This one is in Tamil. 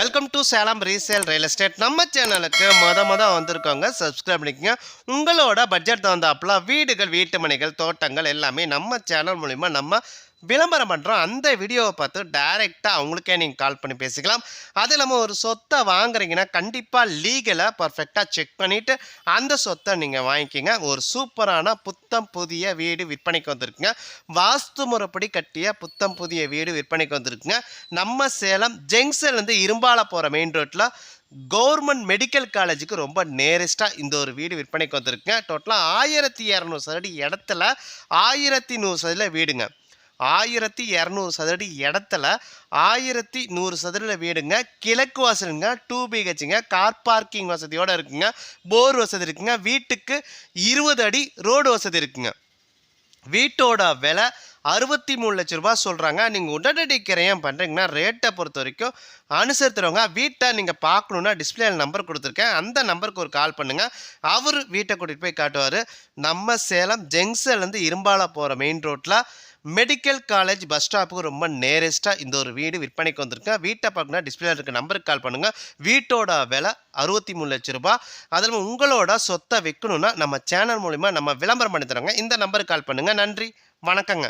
Welcome to Salem resale real estate நம்ம சேனலுக்கு மொத மொதல் வந்திருக்கவங்க சப்ஸ்கிரைப் பண்ணிக்கங்க. உங்களோட பட்ஜெட் தகுந்தாப்புல வீடுகள் வீட்டு மனைகள் தோட்டங்கள் எல்லாமே நம்ம சேனல் மூலிமா நம்ம விளம்பரம் பண்ணுறோம் அந்த வீடியோவை பார்த்து டைரெக்டாக அவங்களுக்கே நீங்கள் கால் பண்ணி பேசிக்கலாம். அது இல்லாமல் ஒரு சொத்தை வாங்குறீங்கன்னா கண்டிப்பாக லீகலை பர்ஃபெக்டாக செக் பண்ணிவிட்டு அந்த சொத்தை நீங்கள் வாங்கிக்கிங்க. ஒரு சூப்பரான புத்தம் புதிய வீடு விற்பனைக்கு வந்திருக்குங்க. வாஸ்து முறைப்படி கட்டிய புத்தம் புதிய வீடு விற்பனைக்கு வந்திருக்குங்க. நம்ம சேலம் ஜங்ஷன்லேருந்து இரும்பால போகிற மெயின் ரோட்டில் கவர்மெண்ட் மெடிக்கல் காலேஜுக்கு ரொம்ப நேரஸ்ட்டாக இந்த ஒரு வீடு விற்பனைக்கு வந்திருக்குங்க. டோட்டலாக ஆயிரத்தி இரநூறு சதுரடி இடத்துல ஆயிரத்தி நூறு சதுர வீடுங்க. ஆயிரத்தி இரநூறு சதுரடி இடத்துல ஆயிரத்தி நூறு சதுரில் வீடுங்க. கிழக்கு வாசலுங்க டூ பிஹெச்சுங்க கார் பார்க்கிங் வசதியோடு இருக்குங்க. போர் வசதி இருக்குங்க. வீட்டுக்கு இருபது அடி ரோடு வசதி இருக்குங்க. வீட்டோட விலை அறுபத்தி மூணு லட்ச ரூபா சொல்கிறாங்க நீங்கள் உடனடி கிரயம் பண்ணுறீங்கன்னா ரேட்டை பொறுத்த வரைக்கும் அனுசரித்துறவங்க வீட்டை நீங்கள் பார்க்கணுன்னா டிஸ்பிளேல நம்பர் கொடுத்துருக்கேன். அந்த நம்பருக்கு ஒரு கால் பண்ணுங்கள் அவர் வீட்டை கூட்டிகிட்டு போய் காட்டுவார். நம்ம சேலம் ஜங்ஷன்லேருந்து இரும்பால போகிற மெயின் ரோட்டில் மெடிக்கல் காலேஜ் பஸ் ஸ்டாப்புக்கு ரொம்ப நேரஸ்ட்டாக இந்த ஒரு வீடு விற்பனைக்கு வந்திருக்கேன் வீட்டை பார்க்கணுன்னா டிஸ்பிளே இருக்க நம்பருக்கு கால் பண்ணுங்கள் வீட்டோட விலை அறுபத்தி மூணு லட்ச ரூபாய். அதில் உங்களோட சொத்தை விற்கணும்னா நம்ம சேனல் மூலிமா நம்ம விளம்பரம் பண்ணி தரோங்க. இந்த நம்பருக்கு கால் பண்ணுங்கள் நன்றி. வணக்கங்க.